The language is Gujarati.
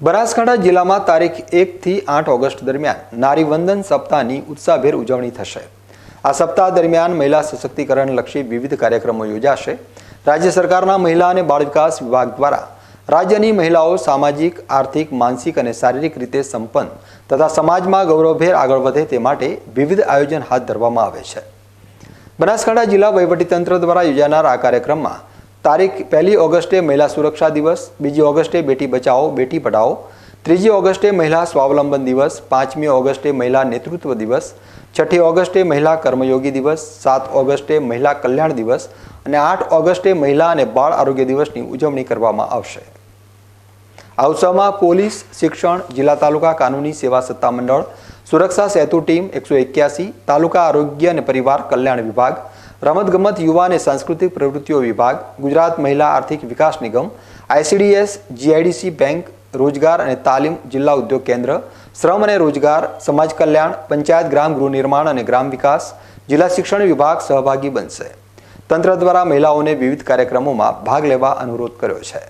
બનાસકાંઠા જિલ્લામાં તારીખ એકથી આઠ ઓગસ્ટ દરમિયાન નારી વંદન સપ્તાહની ઉત્સાહભેર ઉજવણી થશે. આ સપ્તાહ દરમિયાન મહિલા સશક્તિકરણ લક્ષી વિવિધ કાર્યક્રમો યોજાશે. રાજ્ય સરકારના મહિલા અને બાળ વિકાસ વિભાગ દ્વારા રાજ્યની મહિલાઓ સામાજિક, આર્થિક, માનસિક અને શારીરિક રીતે સંપન્ન તથા સમાજમાં ગૌરવભેર આગળ વધે તે માટે વિવિધ આયોજન હાથ ધરવામાં આવે છે. બનાસકાંઠા જિલ્લા વહીવટીતંત્ર દ્વારા યોજાનાર આ કાર્યક્રમમાં તારીખ પહેલી ઓગસ્ટે મહિલા સુરક્ષા દિવસ, બીજી ઓગસ્ટે બેટી બચાવો, બેટી પઢાઓ, ત્રીજી ઓગસ્ટે મહિલા સ્વાવલંબન દિવસ, પાંચમી ઓગસ્ટે મહિલા નેતૃત્વ દિવસ, છઠ્ઠી ઓગસ્ટે મહિલા કર્મયોગી દિવસ, સાત ઓગસ્ટે મહિલા કલ્યાણ દિવસ અને આઠ ઓગસ્ટે મહિલા અને બાળ આરોગ્ય દિવસની ઉજવણી કરવામાં આવશે. આ ઉત્સવમાં પોલીસ, શિક્ષણ, જિલ્લા તાલુકા કાનૂની સેવા સત્તા મંડળ સુરક્ષા સેતુ ટીમ એકસો એક્યાસી, તાલુકા આરોગ્ય અને પરિવાર કલ્યાણ વિભાગ રમતગમત, યુવા અને સાંસ્કૃતિક પ્રવૃત્તિઓ વિભાગ, ગુજરાત મહિલા આર્થિક વિકાસ નિગમ, આઈસીડીએસ, જીઆઈડીસી બેંક, રોજગાર અને તાલીમ જિલ્લા ઉદ્યોગ કેન્દ્ર, શ્રમ અને રોજગાર, સમાજ કલ્યાણ, પંચાયત, ગ્રામ ગૃહ નિર્માણ અને ગ્રામ વિકાસ, જિલ્લા શિક્ષણ વિભાગ સહભાગી બનશે. તંત્ર દ્વારા મહિલાઓને વિવિધ કાર્યક્રમોમાં ભાગ લેવા અનુરોધ કર્યો છે.